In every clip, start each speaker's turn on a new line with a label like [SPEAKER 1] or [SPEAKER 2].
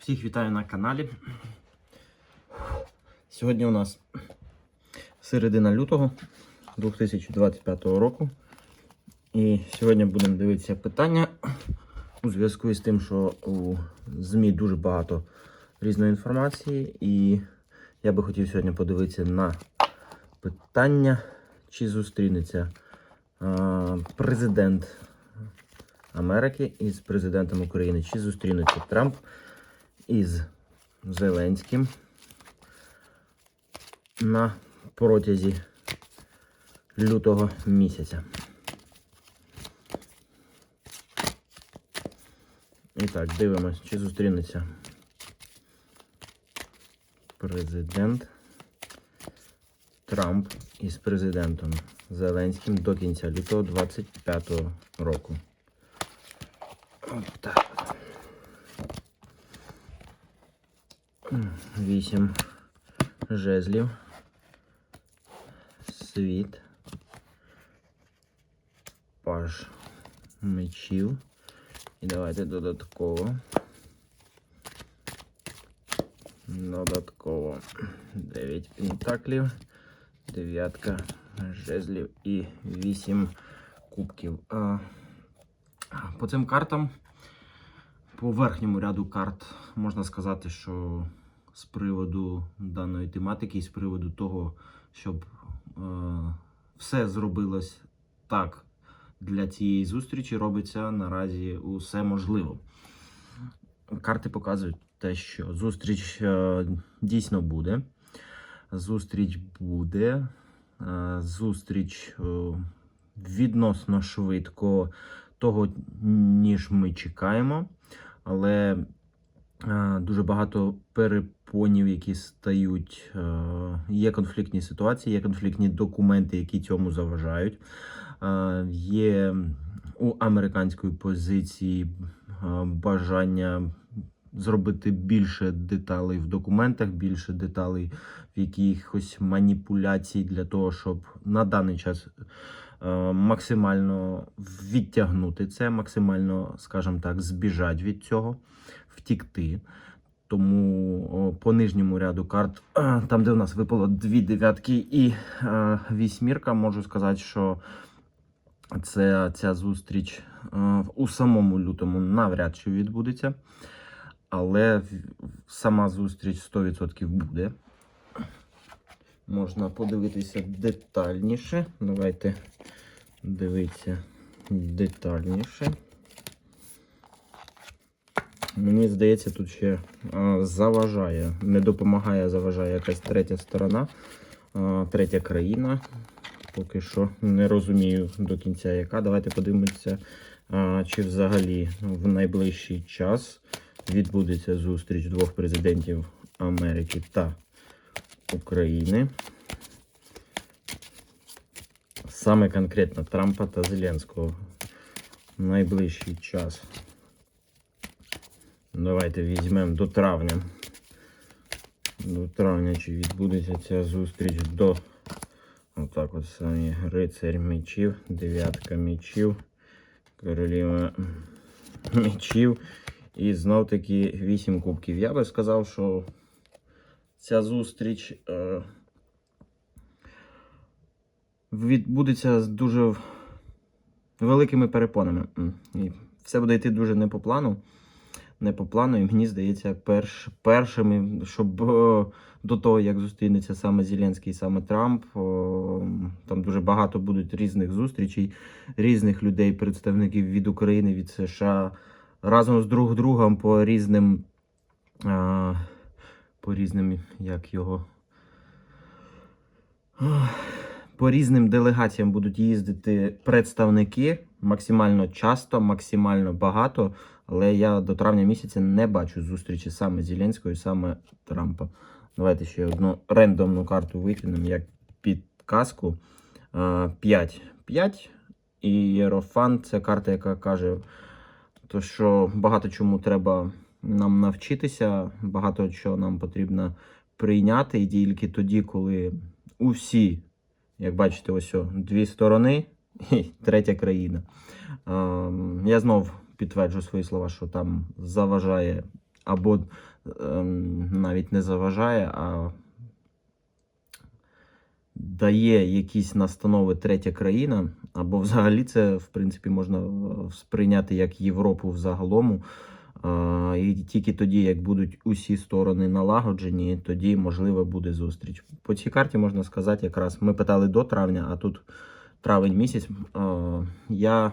[SPEAKER 1] Всіх вітаю на каналі. Сьогодні у нас середина лютого 2025 року. І сьогодні будемо дивитися питання у зв'язку з тим, що у ЗМІ дуже багато різної інформації. І я би хотів сьогодні подивитися на питання, чи зустрінеться президент Америки із президентом України, чи зустрінеться Трамп із Зеленським на протязі лютого місяця. І так, дивимось, чи зустрінеться президент Трамп із президентом Зеленським до кінця лютого 25 року. От так. Вісім жезлів. Світ. Паж мечів. І давайте додатково. Додатково 9 пентаклів, дев'ятка жезлів і 8 кубків. А, По цим картам, По верхньому ряду карт, можна сказати, що з приводу даної тематики, і з приводу того, щоб е, все зробилось так для цієї зустрічі, робиться наразі усе можливо. Карти показують те, що зустріч е, дійсно буде. Зустріч буде. Е, зустріч е, відносно швидко того, ніж ми чекаємо. Але е, дуже багато перепонів, які стають. Е, є конфліктні ситуації, є конфліктні документи, які цьому заважають. Е, є у американської позиції бажання зробити більше деталей в документах, більше деталей в якихось маніпуляцій для того, щоб на даний час максимально відтягнути це, максимально, скажімо так, збіжати від цього, втікти. Тому по нижньому ряду карт, е, там, де у нас випало дві дев'ятки і е, вісьмірка, можу сказати, що це ця зустріч е, у самому лютому навряд чи відбудеться. Але сама зустріч 100% буде. Можна подивитися детальніше. Давайте дивитися детальніше. Мені здається, тут ще заважає, не допомагає, заважає якась третя сторона, третя країна. Поки що не розумію до кінця яка. Давайте подивимося, чи взагалі в найближчий час відбудеться зустріч двох президентів Америки та України. Саме конкретно Трампа та Зеленського найближчий час. Давайте візьмемо до травня. До травня чи відбудеться ця зустріч до отак от самі рицарь мечів, дев'ятка мечів, королева мечів і знов таки 8 кубків. Я би сказав, що ця зустріч е, відбудеться з дуже великими перепонами. І все буде йти дуже не по плану. Не по плану, і мені здається, перш, першими, щоб е, до того, як зустрінеться саме Зеленський, саме Трамп, о, там дуже багато будуть різних зустрічей, різних людей, представників від України, від США, разом з друг другом по різним, а, по різним, як його. По різним делегаціям будуть їздити представники максимально часто, максимально багато. Але я до травня місяця не бачу зустрічі саме Зеленського і саме Трампа. Давайте ще одну рендомну карту витягнемо, як підказку. 5. 5. І Єрофан це карта, яка каже, то, що багато чому треба нам навчитися, багато чого нам потрібно прийняти. І тільки тоді, коли усі, як бачите, ось о, дві сторони і третя країна. Я знов підтверджу свої слова, що там заважає або ем, навіть не заважає, а дає якісь настанови третя країна, або взагалі це, в принципі, можна е, сприйняти як Європу взагалому. І тільки тоді, як будуть усі сторони налагоджені, тоді можливо буде зустріч. По цій карті можна сказати, якраз ми питали до травня, а тут травень місяць. Я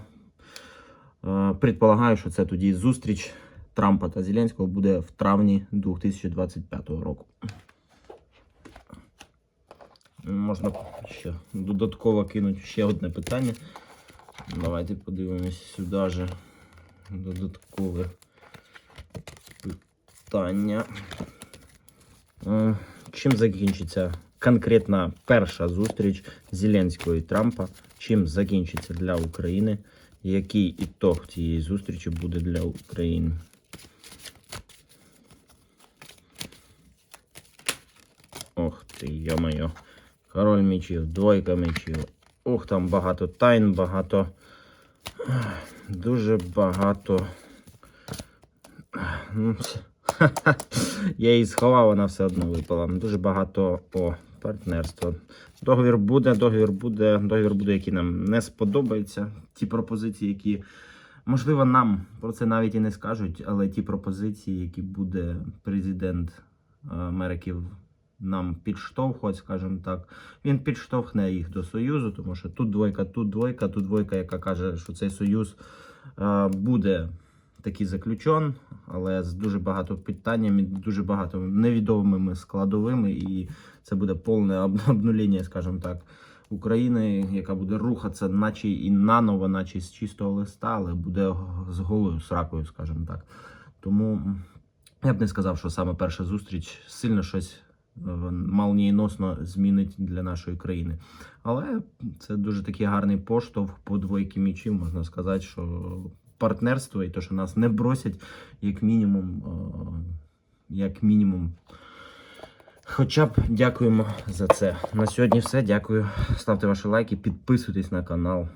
[SPEAKER 1] предполагаю, що це тоді зустріч Трампа та Зеленського буде в травні 2025 року. Можна ще додатково кинути ще одне питання. Давайте подивимось сюди же. Додаткове питання. Е, Чим закінчиться конкретна перша зустріч Зеленського і Трампа? Чим закінчиться для України? Який ітог цієї зустрічі буде для України? Ох ти, йо-моє. Король мечів, двойка мечів. Ох, там багато тайн, багато. Дуже багато. Ну, Я її сховав, вона все одно випала. Дуже багато о, партнерство. Договір буде, договір буде, договір буде, який нам не сподобається. Ті пропозиції, які, можливо, нам про це навіть і не скажуть, але ті пропозиції, які буде президент е, Америки нам підштовхувати, скажімо так, він підштовхне їх до Союзу, тому що тут двойка, тут двойка, тут двойка, яка каже, що цей союз е, буде такий заключен, але з дуже багато питаннями, дуже багато невідомими складовими, і це буде повне обнуління, скажімо так, України, яка буде рухатися, наче і наново, наче з чистого листа, але буде з голою сракою, скажімо так. Тому я б не сказав, що саме перша зустріч сильно щось е, молнієносно змінить для нашої країни. Але це дуже такий гарний поштовх по двойки мічів, можна сказати, що партнерство і те, що нас не бросять, як мінімум, е, як мінімум. Хоча б дякуємо за це. На сьогодні все. Дякую. Ставте ваші лайки, підписуйтесь на канал.